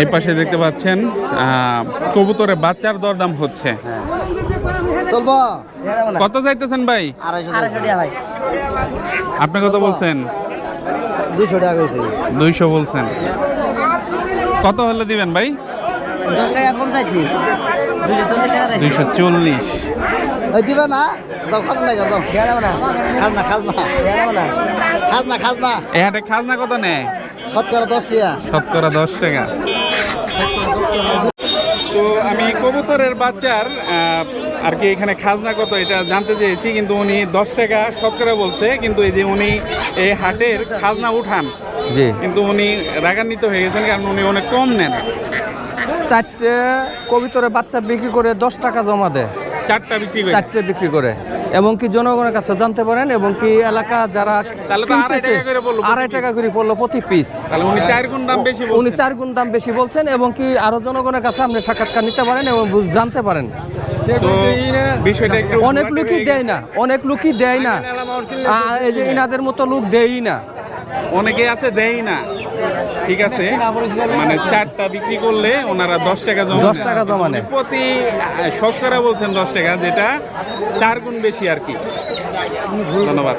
এই পাশে দেখতে পাচ্ছেন আহ, কবুতরের বাচ্চার দরদাম হচ্ছে। কত চাইতেছেন ভাই? আপনি কত বলছেন? টাকা দুইশো বলছেন। কত হলে দিবেন ভাই? দুইশো চল্লিশ দিবে না? খাজনা খাজনা খাজনা। খাজনা খাজনা। এ হাটে খাজনা কত নেয়? শতকরা দশ টাকা। শতকরা দশ টাকা। তো আমি কবুতরের বাচ্চার আর কি এখানে খাজনা কত এটা জানতে চেয়েছি কিন্তু উনি দশ টাকা শতকরা বলছে কিন্তু এই যে উনি এই হাটের খাজনা উঠান জি। কিন্তু উনি রাগান্বিত হয়ে গেছেন কারণ উনি অনেক কম নেন। চারটে কবিতরে বাচ্চা বিক্রি করে দশ টাকা জমা দেয়। চারটা বিক্রি করে? চারটে বিক্রি করে। এবং কি জনগণের কাছে জানতে পারেন এবং কি এলাকা যারা আড়াই কিনতেছে টাকা করে পড়ল প্রতি আড়াই টাকা করে পড়ল প্রতি পিস উনি চার গুণ দাম বেশি উনি বলছেন চার গুণ দাম বেশি বলছেন এবং কি আরও জনগণের কাছে আপনি সাক্ষাৎকার নিতে পারেন এবং জানতে পারেন। বিষয়টা অনেক লোকই দেয় না অনেক লোকই দেয় না। এই যে ইনাদের মতো লোক দেয়ই না। অনেকে আছে দেই না। ঠিক আছে? মানে চারটা বিক্রি করলে ওনারা দশ টাকা জমা 10 টাকা জমা নেয়। প্রতি শতকরা বলছেন দশ টাকা যেটা চার গুণ বেশি আর কি। ধন্যবাদ।